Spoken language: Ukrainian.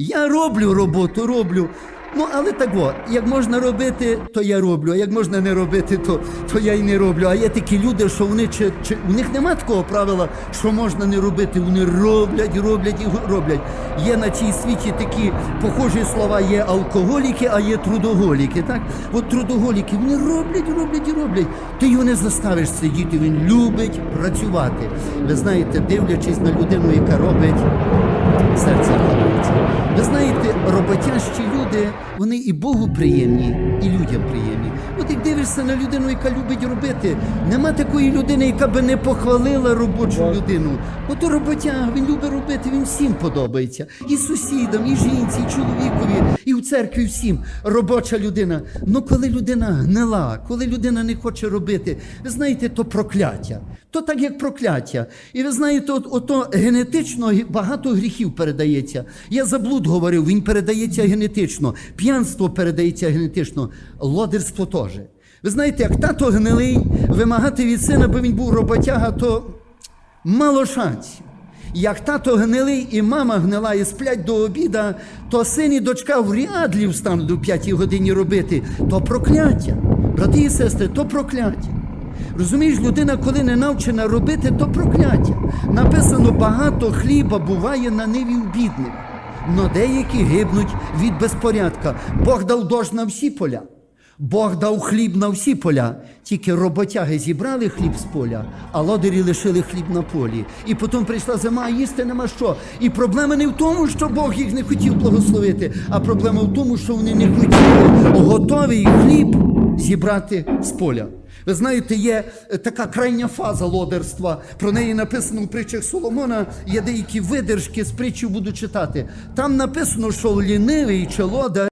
Я роблю роботу, роблю. Ну, але так от, як можна робити, то я роблю, а як можна не робити, то, то я й не роблю. А є такі люди, що вони чи, чи у них нема такого правила, що можна не робити. Вони роблять, роблять і роблять. Є на цій світі такі похожі слова: є алкоголіки, а є трудоголіки. Так? От трудоголіки вони роблять, роблять і роблять. Ти його не заставиш сидіти. Він любить працювати. Ви знаєте, дивлячись на людину, яка робить серце радується. Ви знаєте, роботящі люди, вони і Богу приємні, і людям приємні. От як дивишся на людину, яка любить робити, нема такої людини, яка би не похвалила робочу людину. Ото роботяга, він любить робити, він всім подобається. І сусідам, і жінці, і чоловікові, і в церкві всім. Робоча людина. Ну коли людина гнила, коли людина не хоче робити, ви знаєте, то прокляття. То так як прокляття. І ви знаєте, от, ото генетично багато гріхів передається. Я за блуд говорив, він передається генетично, п'янство передається генетично, лодерство теж. Ви знаєте, як тато гнилий, вимагати від сина, бо він був роботяга, то мало шансів. Як тато гнилий і мама гнила і сплять до обіда, то син і дочка в рядлі встануть до п'ятій годині робити, то прокляття. Брати і сестри, то прокляття. Розумієш, людина, коли не навчена робити, то прокляття. Написано, багато хліба буває на ниві у бідних, но деякі гибнуть від безпорядка. Бог дав дощ на всі поля. Бог дав хліб на всі поля, тільки роботяги зібрали хліб з поля, а лодирі лишили хліб на полі. І потім прийшла зима, а їсти нема що. І проблема не в тому, що Бог їх не хотів благословити, а проблема в тому, що вони не хотіли готовий хліб зібрати з поля. Ви знаєте, є е, така крайня фаза лодерства. Про неї написано в притчах Соломона. Є деякі видержки з притчів буду читати. Там написано, що лінивий чи лодар